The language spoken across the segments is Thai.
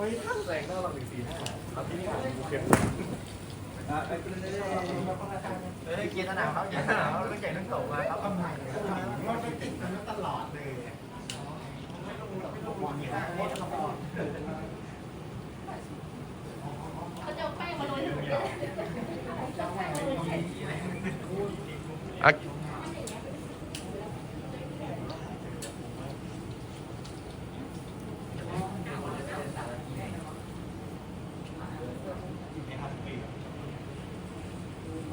ฮ้ยแรงนอกเราหนึ่งสี่ห้าเอาที่นี่อ่านดูเข็มเฮ้ยเกียร์สนามเขาเกียร์สนามเขาต้องใหญ่ต้องโตมาเขาทำไมมันไปติดกันตลอดเลยเขาจะเอาแป้งมาโรยให้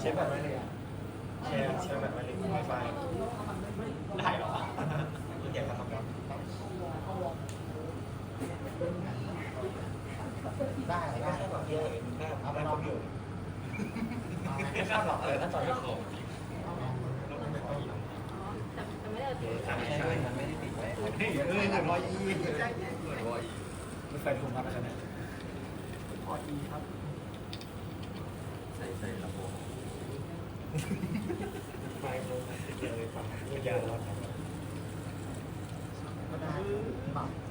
เชฟแบบไรเลยแชร์แชร์แบบไรเลยไวไฟได้หรอตัวใหญ่ครับได้ได้แบบเยอะได้เอาไปเอาอยู่ไม่ชอบหรอกเออถ้าจอยก็ขอแต่แต่ไม่ได้เอาติ เฮ้ยเออหนึ่งร้อยยี่หนึ่งร้อยยี่มันไฟผมมาแล้วนะพอดีครับ ใส่ใส่ระบบไฟลงเจอฝั่งเมื่อยาวก็ได้ปรับ